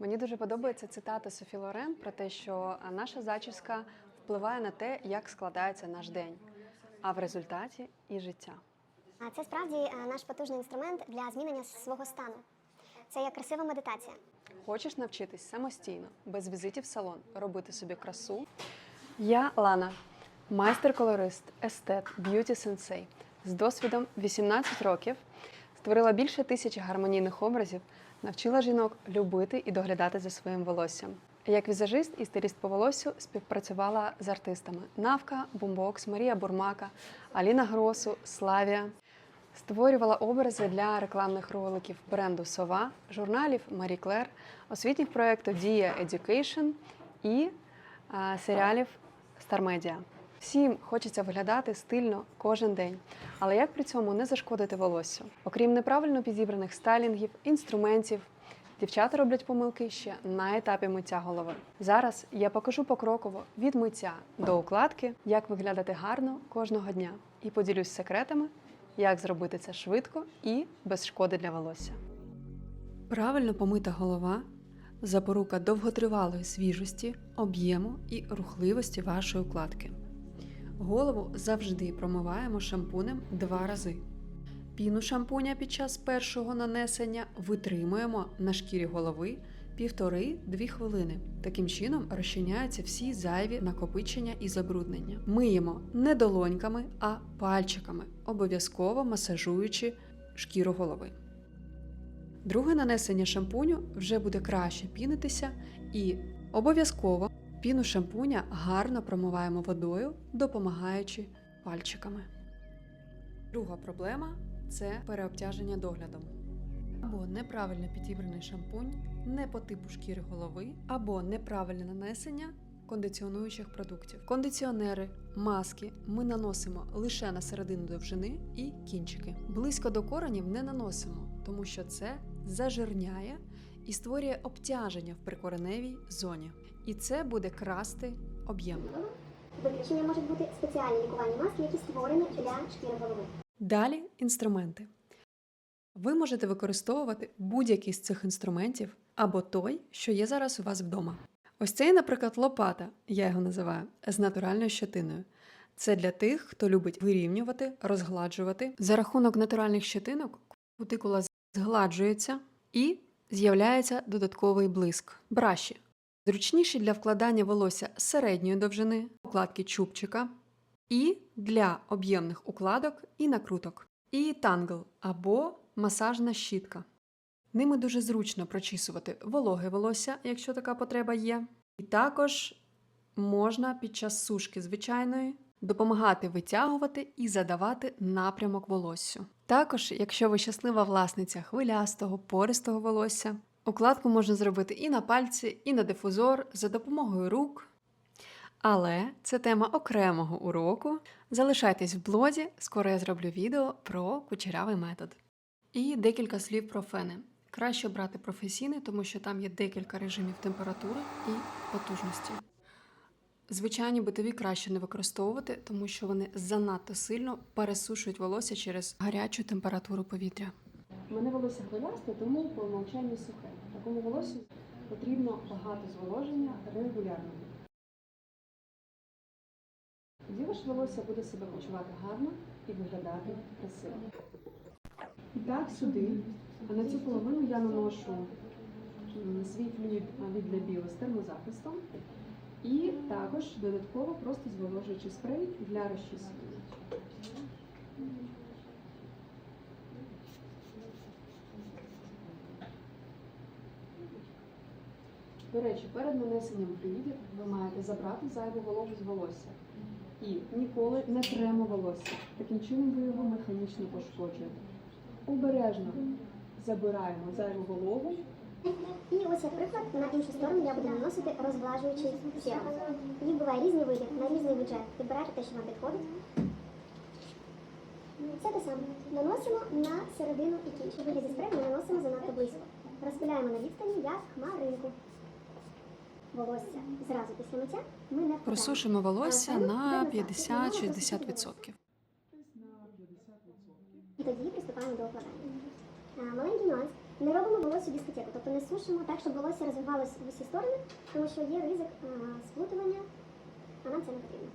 Мені дуже подобається цитата Софі Лорен про те, що наша зачіска впливає на те, як складається наш день, а в результаті і життя. А Це справді наш потужний інструмент для змінення свого стану. Це як красива медитація. Хочеш навчитись самостійно, без візитів в салон, робити собі красу? Я Лана, майстер-колорист, естет, б'юті сенсей. З досвідом 18 років створила більше тисячі гармонійних образів, навчила жінок любити і доглядати за своїм волоссям. Як візажист і стиліст по волосю співпрацювала з артистами Навка, Бумбокс, Марія Бурмака, Аліна Гросу, Славія. Створювала образи для рекламних роликів бренду Сова, журналів Марі Клер, освітніх проєктів Дія Education і серіалів Star. Всім хочеться виглядати стильно кожен день, але як при цьому не зашкодити волоссю? Окрім неправильно підібраних стайлінгів, інструментів, дівчата роблять помилки ще на етапі миття голови. Зараз я покажу покроково від миття до укладки, як виглядати гарно кожного дня, і поділюсь секретами, як зробити це швидко і без шкоди для волосся. Правильно помита голова запорука довготривалої свіжості, об'єму і рухливості вашої укладки. Голову завжди промиваємо шампунем два рази. Піну шампуня під час першого нанесення витримуємо на шкірі голови півтори-дві хвилини. Таким чином розчиняються всі зайві накопичення і забруднення. Миємо не долоньками, а пальчиками, обов'язково масажуючи шкіру голови. Друге нанесення шампуню вже буде краще пінитися і обов'язково піну шампуня гарно промиваємо водою, допомагаючи пальчиками. Друга проблема це переобтяження доглядом. Або неправильно підібраний шампунь, не по типу шкіри голови, або неправильне нанесення кондиціонуючих продуктів. Кондиціонери, маски ми наносимо лише на середину довжини і кінчики. Близько до коренів не наносимо, тому що це зажирняє і створює обтяження в прикореневій зоні. І це буде красти об'єм. Виключення можуть бути спеціальні лікувальні маски, які створені для шкіри голови. Далі інструменти. Ви можете використовувати будь-який з цих інструментів або той, що є зараз у вас вдома. Ось цей, наприклад, лопата, я його називаю, з натуральною щетиною. Це для тих, хто любить вирівнювати, розгладжувати. За рахунок натуральних щетинок кутикула згладжується і з'являється додатковий блиск. Браші. Зручніші для вкладання волосся середньої довжини, укладки чубчика, і для об'ємних укладок і накруток. І тангл або масажна щітка. Ними дуже зручно прочісувати вологе волосся, якщо така потреба є. І також можна під час сушки звичайної допомагати витягувати і задавати напрямок волоссю. Також, якщо ви щаслива власниця хвилястого, пористого волосся, укладку можна зробити і на пальці, і на дифузор за допомогою рук. Але це тема окремого уроку. Залишайтесь в блозі, скоро я зроблю відео про кучерявий метод. І декілька слів про фени. Краще брати професійний, тому що там є декілька режимів температури і потужності. Звичайні битові краще не використовувати, тому що вони занадто сильно пересушують волосся через гарячу температуру повітря. У мене волосся хвилясте, тому по умовчанню сухе. Такому волосю потрібно багато зволоження регулярно. Тоді ваше волосся буде себе почувати гарно і виглядати красиво. І так, сюди, а на цю половину я наношу свій флюїд від Lebio з термозахистом і також додатково просто зволожуючий спрей для розчісування. До речі, перед нанесенням флюїдів ви маєте забрати зайву вологу з волосся. І ніколи не тремо волосся. Таким чином ви його механічно пошкоджуєте. Обережно забираємо зайву вологу. І ось, як приклад, на іншу сторону я буду наносити розглажуючий сіром. Їх буває різні види, на різний бюджет. Підбирайте те, що вам підходить. Це те саме. Наносимо на середину і кінч. У вигляді спрею ми наносимо занадто близько. Розпиляємо на відстані, як хмаринку. Волосся зразу після миття ми не. Просушимо волосся на 50-60%. І тоді приступаємо до укладання. Маленький нюанс. Не робимо волосся дискотеку, тобто не сушимо так, щоб волосся розвивалось в усі сторони, тому що є ризик а, сплутування, а нам це не потрібно.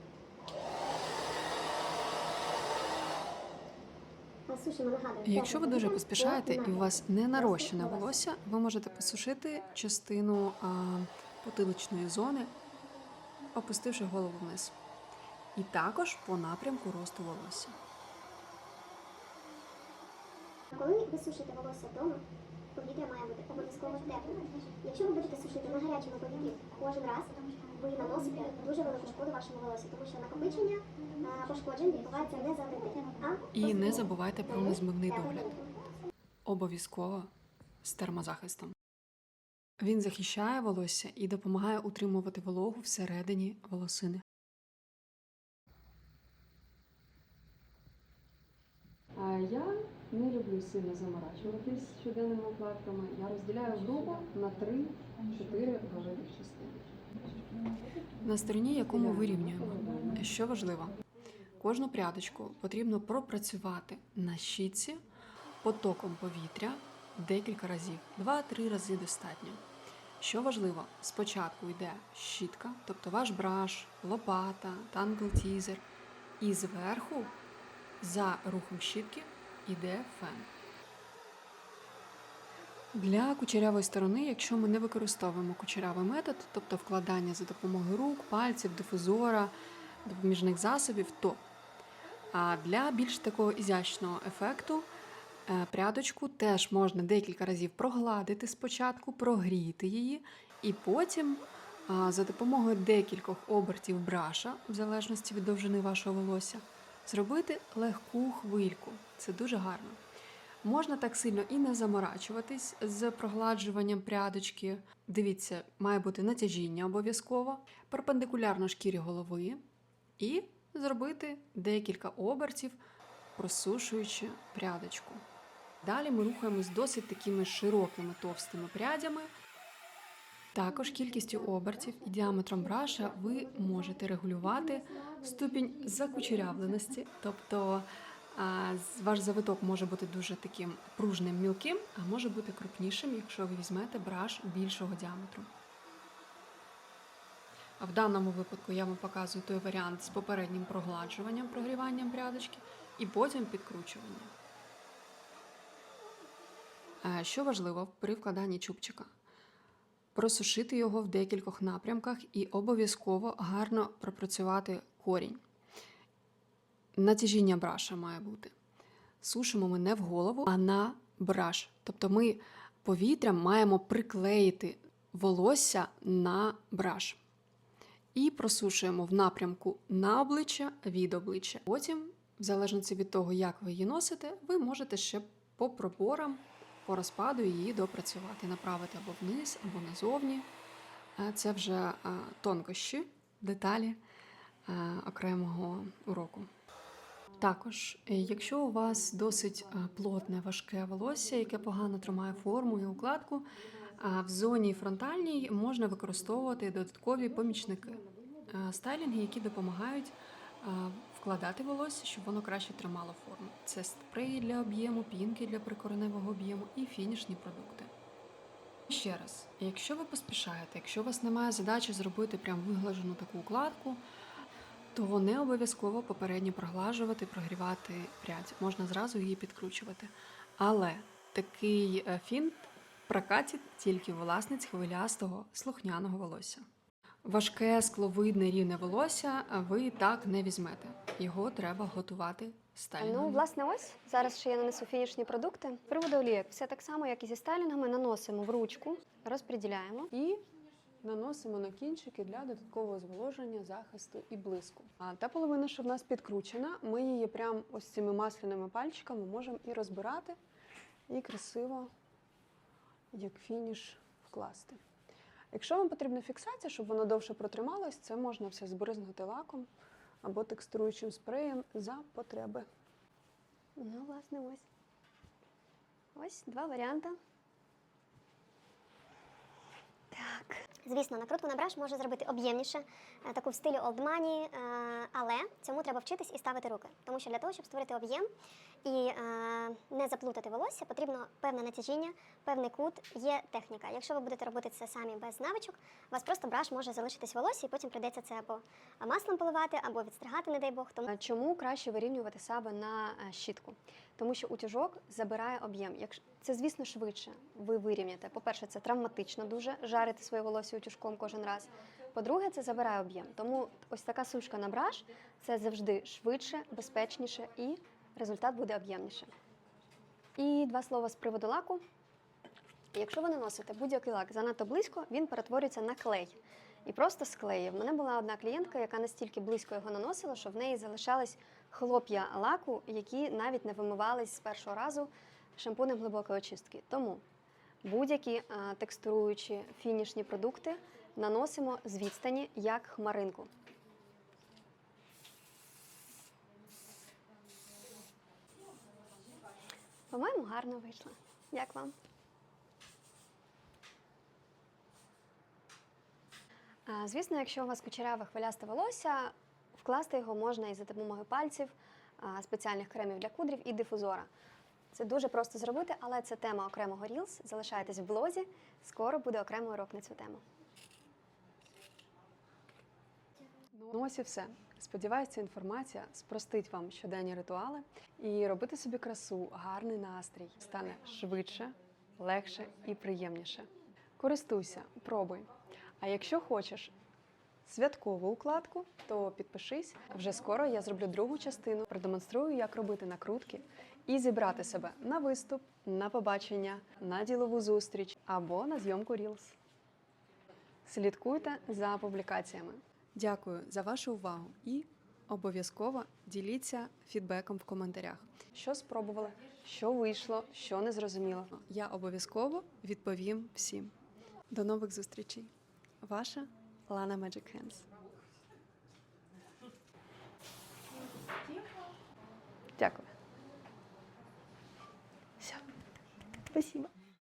Якщо ви дуже поспішаєте і у вас не нарощене волосся, ви можете посушити частину а, потиличної зони, опустивши голову вниз. І також по напрямку росту волосся. Коли ви сушите волосся вдома, повітря має бути обов'язково теплим. Якщо ви будете сушити на гарячому повітрі кожен раз, ви наносите дуже велику шкоду вашому волосю, тому що накопичення пошкоджень відбувається не за один а І не забувайте про незмивний догляд. Обов'язково з термозахистом. Він захищає волосся і допомагає утримувати вологу всередині волосини. Я не люблю сильно заморачуватись щоденними укладками. Я розділяю грубо на 3-4 великих частини. На стороні, яку ми вирівнюємо. Що важливо, кожну прядочку потрібно пропрацювати на щітці потоком повітря декілька разів, 2-3 рази достатньо. Що важливо, спочатку йде щітка, тобто ваш браш, лопата, тангл-тізер, і зверху за рухом щітки йде фен. Для кучерявої сторони, якщо ми не використовуємо кучерявий метод, тобто вкладання за допомогою рук, пальців, дифузора, допоміжних засобів, то а для більш такого ізящного ефекту е, прядочку теж можна декілька разів прогладити спочатку, прогріти її, і потім за допомогою декількох обертів браша, в залежності від довжини вашого волосся, зробити легку хвильку. Це дуже гарно. Можна так сильно і не заморачуватись з прогладжуванням прядочки. Дивіться, має бути натяжіння обов'язково, перпендикулярно шкірі голови, і зробити декілька обертів, просушуючи прядочку. Далі ми рухаємось досить такими широкими товстими прядями. Також кількістю обертів і діаметром браша ви можете регулювати ступінь закучерявленості, тобто ваш завиток може бути дуже таким пружним мілким, а може бути крупнішим, якщо ви візьмете браш більшого діаметру. В даному випадку я вам показую той варіант з попереднім прогладжуванням, прогріванням прядочки і потім підкручуванням. Що важливо при вкладанні чубчика? Просушити його в декількох напрямках і обов'язково гарно пропрацювати корінь. Натяжіння браша має бути. Сушимо ми не в голову, а на браш. Тобто ми повітрям маємо приклеїти волосся на браш. І просушуємо в напрямку на обличчя від обличчя. Потім, в залежності від того, як ви її носите, ви можете ще по проборам, по розпаду її допрацювати, направити або вниз, або назовні. Е, Це вже е, тонкощі, деталі е, окремого уроку. Також, якщо у вас досить плотне важке волосся, яке погано тримає форму і укладку, в зоні фронтальній можна використовувати додаткові помічники, стайлінги, які допомагають вкладати волосся, щоб воно краще тримало форму. Це спреї для об'єму, пінки для прикореневого об'єму і фінішні продукти. Ще раз, якщо ви поспішаєте, якщо у вас немає задачі зробити прям виглажену таку укладку, то не обов'язково попередньо проглажувати, прогрівати прядь. Можна зразу її підкручувати. Але такий е, фінт прокатить тільки власниць хвилястого слухняного волосся. Важке скловидне рівне волосся ви так не візьмете. Його треба готувати стайлінгом. Ну, власне, ось зараз ще я нанесу фінішні продукти. З приводу олійок, все так само, як і зі стайлінгами, наносимо в ручку, розподіляємо. і наносимо на кінчики для додаткового зволоження, захисту і блиску. А та половина, що в нас підкручена, ми її прям ось цими масляними пальчиками можемо і розбирати, і красиво, як фініш, вкласти. Якщо вам потрібна фіксація, щоб воно довше протрималось, це можна все збризнути лаком або текстуруючим спреєм за потреби. Ну, власне, ось. Ось два варіанти. Так. Звісно, накрутку на браш може зробити об'ємніше, е, таку в стилі money, е, але цьому треба вчитись і ставити руки. Тому що для того, щоб створити об'єм і е, не заплутати волосся, потрібно певне натяжіння, певний кут, є техніка. Якщо ви будете робити це самі без навичок, у вас просто браш може залишитись волосся, і потім прийдеться це або маслом поливати, або відстригати, не дай Бог. Тому Чому краще вирівнювати себе на е, щітку? Тому що утюжок забирає об'єм. Якщо це, звісно, швидше ви вирівняте. По-перше, це травматично дуже жарити своє волосся утюжком кожен раз. По-друге, це забирає об'єм. Тому ось така сушка на браш це завжди швидше, безпечніше і результат буде об'ємніше. І два слова з приводу лаку. Якщо ви наносите будь-який лак занадто близько, він перетворюється на клей і просто склеїв. У мене була одна клієнтка, яка настільки близько його наносила, що в неї залишались хлоп'я лаку, які навіть не вимивались з першого разу шампунем глибокої очистки. Тому будь-які текстуруючі фінішні продукти наносимо з відстані як хмаринку. По-моєму, гарно вийшло. Як вам? Звісно, якщо у вас кучеряве хвилясте волосся, вкласти його можна і за допомогою пальців, спеціальних кремів для кудрів і дифузора. Це дуже просто зробити, але це тема окремого Reels. Залишайтесь в блозі. Скоро буде окремий урок на цю тему. Ну ось і все. Сподіваюся, інформація спростить вам щоденні ритуали і робити собі красу, гарний настрій стане швидше, легше і приємніше. Користуйся, пробуй. А якщо хочеш святкову укладку, то підпишись. Вже скоро я зроблю другу частину, продемонструю, як робити накрутки і зібрати себе на виступ, на побачення, на ділову зустріч або на зйомку Reels. Слідкуйте за публікаціями. Дякую за вашу увагу і обов'язково діліться фідбеком в коментарях. Що спробували, що вийшло, що не зрозуміло. Я обов'язково відповім всім. До нових зустрічей. Ваша Лана Magic Hands. Дякую. Все. Спасибо.